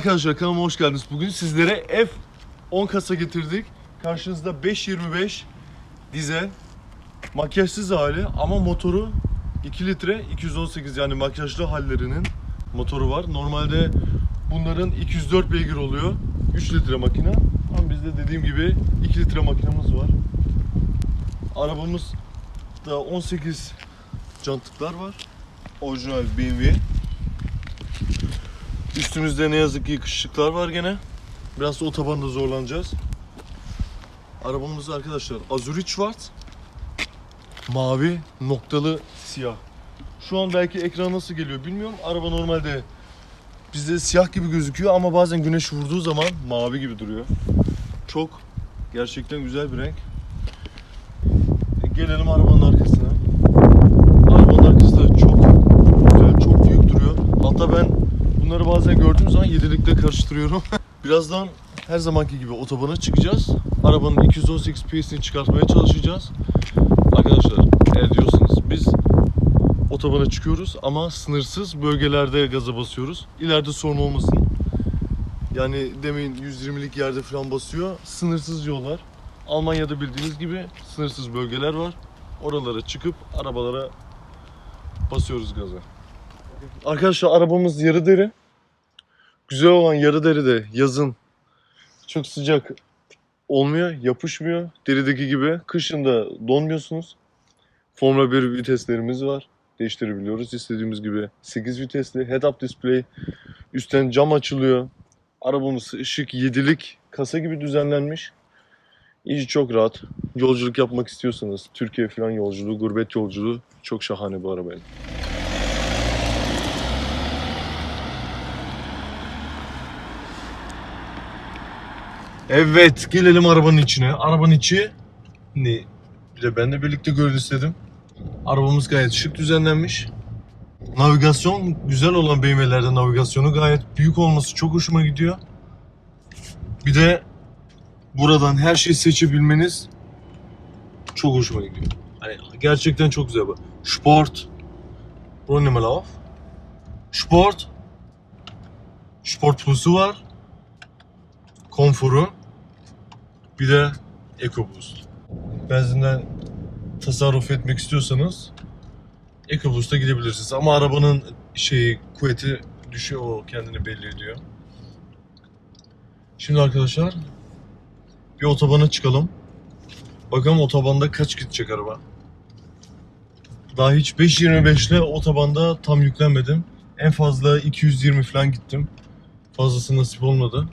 arkadaşlar kanalıma hoş geldiniz. Bugün sizlere F10 kasa getirdik. Karşınızda 525 dizel makyajsız hali ama motoru 2 litre 218 yani makyajlı hallerinin motoru var. Normalde bunların 204 beygir oluyor. 3 litre makine. Ama bizde dediğim gibi 2 litre makinemiz var. Arabamız da 18 cantıklar var. Orijinal BMW. Üstümüzde ne yazık ki kışlıklar var gene. Biraz da otobanda zorlanacağız. Arabamız arkadaşlar Azuri Schwarz. Mavi noktalı siyah. Şu an belki ekran nasıl geliyor bilmiyorum. Araba normalde bizde siyah gibi gözüküyor ama bazen güneş vurduğu zaman mavi gibi duruyor. Çok gerçekten güzel bir renk. Gelelim arabanın arkasına. Arabanın arkası da çok güzel, çok büyük duruyor. Hatta ben bunları bazen gördüğüm zaman yedilikle karıştırıyorum. Birazdan her zamanki gibi otobana çıkacağız. Arabanın 218 PS'ini çıkartmaya çalışacağız. Arkadaşlar eğer diyorsanız biz otobana çıkıyoruz ama sınırsız bölgelerde gaza basıyoruz. İleride sorun olmasın. Yani demin 120'lik yerde falan basıyor. Sınırsız yollar. Almanya'da bildiğiniz gibi sınırsız bölgeler var. Oralara çıkıp arabalara basıyoruz gaza. Arkadaşlar arabamız yarı deri. Güzel olan yarı deri de yazın çok sıcak olmuyor, yapışmıyor. Derideki gibi. Kışın da donmuyorsunuz. Formula 1 viteslerimiz var. Değiştirebiliyoruz istediğimiz gibi. 8 vitesli head-up display. Üstten cam açılıyor. Arabamız ışık 7'lik kasa gibi düzenlenmiş. İyice çok rahat. Yolculuk yapmak istiyorsanız Türkiye falan yolculuğu, gurbet yolculuğu çok şahane bu arabayla. Evet, gelelim arabanın içine. Arabanın içi ne? Bir de ben de birlikte görün istedim. Arabamız gayet şık düzenlenmiş. Navigasyon güzel olan BMW'lerde navigasyonu gayet büyük olması çok hoşuma gidiyor. Bir de buradan her şeyi seçebilmeniz çok hoşuma gidiyor. Hani gerçekten çok güzel bu. Sport. Bu ne laf? Sport. Sport Plus'u var. Konforu. Bir de EcoBoost. Benzinden tasarruf etmek istiyorsanız EcoBoost'a gidebilirsiniz. Ama arabanın şeyi kuvveti düşüyor o kendini belli ediyor. Şimdi arkadaşlar bir otobana çıkalım. Bakalım otobanda kaç gidecek araba. Daha hiç 5.25 ile otobanda tam yüklenmedim. En fazla 220 falan gittim. Fazlası nasip olmadı.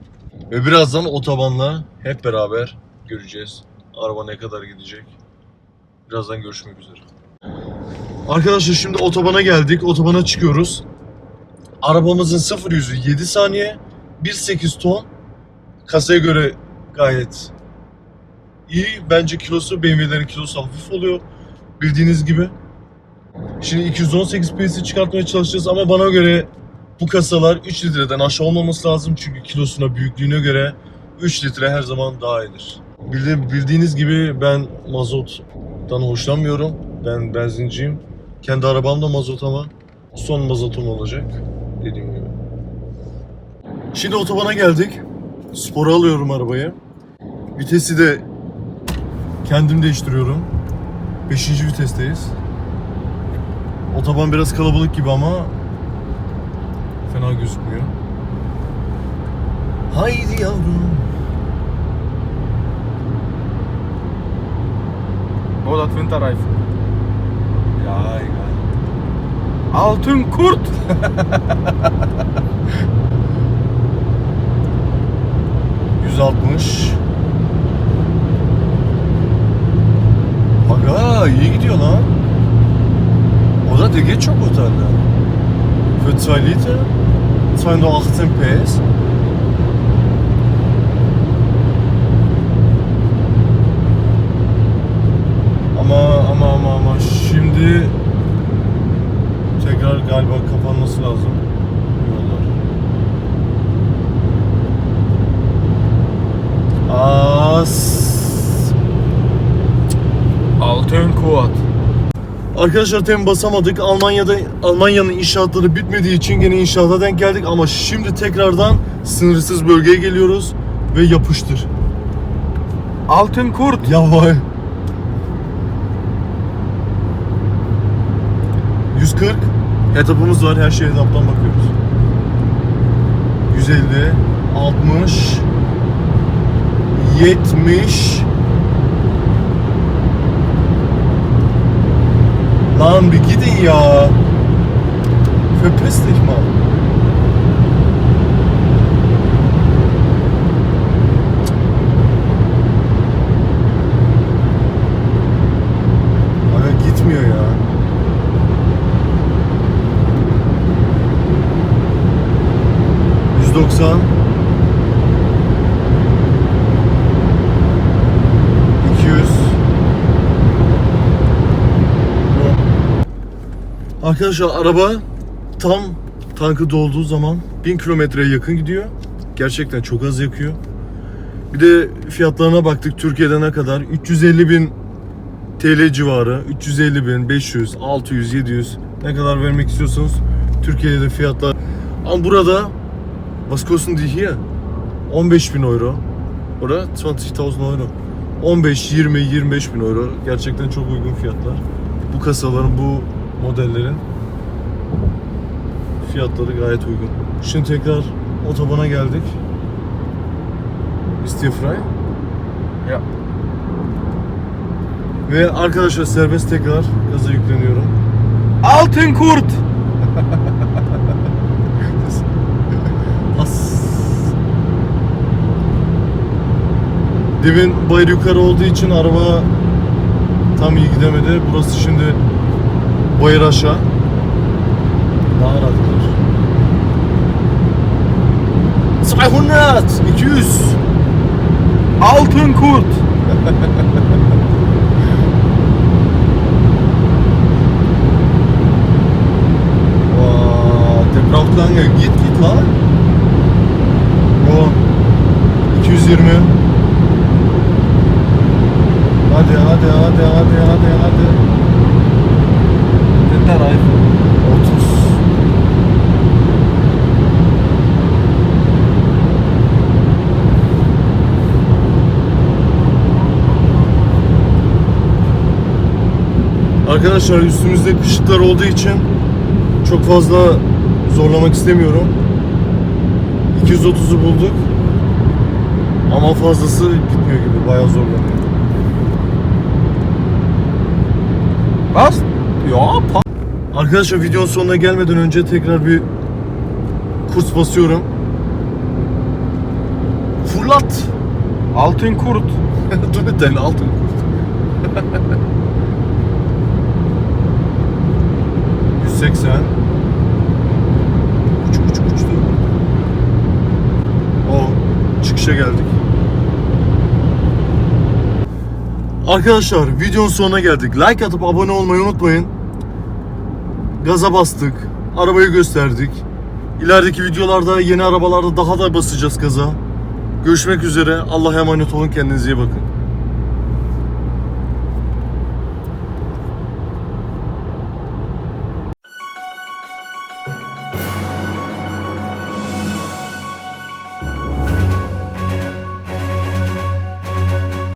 Ve birazdan otobanla hep beraber göreceğiz. Araba ne kadar gidecek. Birazdan görüşmek üzere. Arkadaşlar şimdi otobana geldik. Otobana çıkıyoruz. Arabamızın 0 yüzü 7 saniye. 1.8 ton. Kasaya göre gayet iyi. Bence kilosu BMW'lerin kilosu hafif oluyor. Bildiğiniz gibi. Şimdi 218 PS'i çıkartmaya çalışacağız ama bana göre bu kasalar 3 litreden aşağı olmaması lazım. Çünkü kilosuna, büyüklüğüne göre 3 litre her zaman daha iyidir. Bildi- Bildiğiniz gibi ben mazottan hoşlanmıyorum. Ben benzinciyim. Kendi arabam da mazot ama son mazotum olacak dediğim gibi. Şimdi otobana geldik. Spora alıyorum arabayı. Vitesi de kendim değiştiriyorum. 5. vitesteyiz. Otoban biraz kalabalık gibi ama fena gözükmüyor. Haydi yavrum. Båda Winterreifen. Ja, egal. Altın kurt. %60. Aga iyi gidiyor lan. O da DG çok otelde. Für 2 Liter 218 PS. Ama ama ama ama şimdi tekrar galiba kapanması lazım. Yollar. As. Altın kurt. Arkadaşlar tem basamadık. Almanya'da Almanya'nın inşaatları bitmediği için gene inşaata denk geldik ama şimdi tekrardan sınırsız bölgeye geliyoruz ve yapıştır. Altın kurt. Ya vay. 140 etapımız var. Her şeye etaptan bakıyoruz. 150 60 70 Lan bir gidin ya. Verpiss dich mal. Aga gitmiyor ya. %90 Arkadaşlar araba tam tankı dolduğu zaman 1000 kilometreye yakın gidiyor. Gerçekten çok az yakıyor. Bir de fiyatlarına baktık Türkiye'de ne kadar? 350 bin TL civarı 350 bin, 500, 600, 700 ne kadar vermek istiyorsanız Türkiye'de de fiyatlar. Ama burada was kosten die hier? 15 bin euro. Oder 20.000 euro. 15, 20, 25 bin euro. Gerçekten çok uygun fiyatlar. Bu kasaların, bu modellerin fiyatları gayet uygun. Şimdi tekrar otobana geldik. Ist hier frei? Ya. Ve arkadaşlar serbest tekrar gaza yükleniyorum. Altın kurt. As. Demin bayır yukarı olduğu için araba tam iyi gidemedi. Burası şimdi bayır aşağı. Daha rahat gider. 200 200 Altın kurt. Wow, der braucht lange. Git git lan. O 220. Hadi hadi hadi hadi hadi hadi. Winter Reifen. 30. Arkadaşlar üstümüzde kışlıklar olduğu için çok fazla zorlamak istemiyorum. 230'u bulduk. Ama fazlası gitmiyor gibi. Bayağı zorlanıyor. Was? Ya pa- Arkadaşlar videonun sonuna gelmeden önce tekrar bir kurs basıyorum. Fırlat. Altın kurt. Dur altın kurt. 180. Uç uç uçtu. O çıkışa geldik. Arkadaşlar videonun sonuna geldik. Like atıp abone olmayı unutmayın. Gaza bastık. Arabayı gösterdik. İlerideki videolarda yeni arabalarda daha da basacağız gaza. Görüşmek üzere. Allah'a emanet olun. Kendinize iyi bakın.